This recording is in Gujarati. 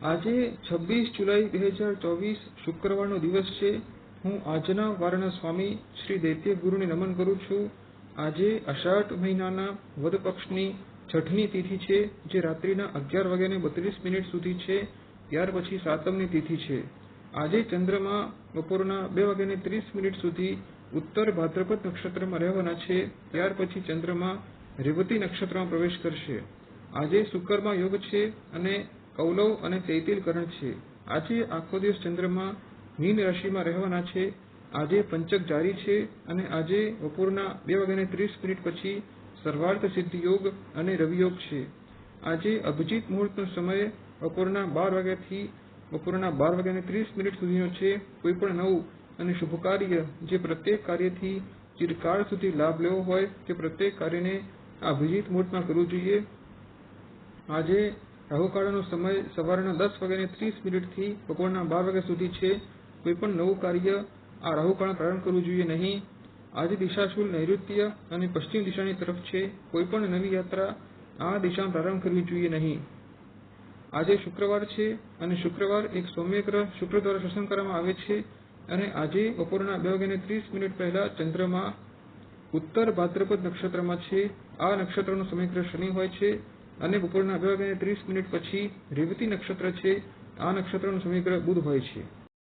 આજે છવ્વીસ જુલાઈ બે હજાર ચોવીસ શુક્રવારનો દિવસ છે. હું આજના વારના સ્વામી શ્રી દૈત્ય ગુરુને નમન કરું છું. આજે અષાઢ મહિનાના વદ પક્ષની છઠની તિથિ છે, જે રાત્રિના અગિયાર વાગ્યાને બત્રીસ મિનિટ સુધી છે. ત્યાર પછી સાતમની તિથિ છે. આજે ચંદ્રમા બપોરના બે વાગ્યાને ત્રીસ મિનિટ સુધી ઉત્તર ભાદ્રપદ નક્ષત્રમાં રહેવાના છે. ત્યાર પછી ચંદ્રમા રેવતી નક્ષત્રમાં પ્રવેશ કરશે. આજે શુક્રમાં યોગ છે અને કૌલવ અને તૈતિલ કરણ છે. આજે આખો દિવસ ચંદ્રમા મીન રાશિમાં રહેવાના છે. આજે પંચક જારી છે અને આજે બપોરના બે વાગ્યાને ત્રીસ મિનિટ પછી સર્વાર્થ સિદ્ધિ યોગ અને રવિયોગ છે. આજે અભિજીત મુહૂર્તનો સમય બપોરના બાર વાગ્યાથી બપોરના બાર વાગ્યાને ત્રીસ મિનિટ સુધીનો છે. કોઈ પણ નવું અને શુભ કાર્ય જે પ્રત્યેક કાર્યથી ચિરકાળ સુધી લાભ લેવો હોય તે પ્રત્યેક કાર્યને આ અભિજીત મુહૂર્તમાં કરવું જોઈએ. આજે રાહુકાળનો સમય સવારના દસ વાગ્યાને ત્રીસ મિનિટથી બપોરના બાર વાગ્યા સુધી છે. કોઈ પણ નવું કાર્ય આ રાહુકાળમાં પ્રારંભ કરવું જોઈએ નહીં. આજે દિશાશુલ નૈઋત્ય અને પશ્ચિમ દિશાની તરફ છે. કોઈ પણ નવી યાત્રા આ દિશામાં પ્રારંભ કરવી જોઈએ નહીં. આજે શુક્રવાર છે અને શુક્રવાર એક સૌમ્ય ગ્રહ શુક્ર દ્વારા શાસન કરવામાં આવે છે અને આજે બપોરના બે વાગ્યાને ત્રીસ મિનિટ પહેલા ચંદ્રમા ઉત્તર ભાદ્રપદ નક્ષત્રમાં છે. આ નક્ષત્રનો સમયગ્રહ શનિ હોય છે. અને બપોરના બે વાગ્યાને ત્રીસ મિનિટ પછી રેવતી નક્ષત્ર છે. આ નક્ષત્રનું સમયગ્રહ બુધ હોય છે.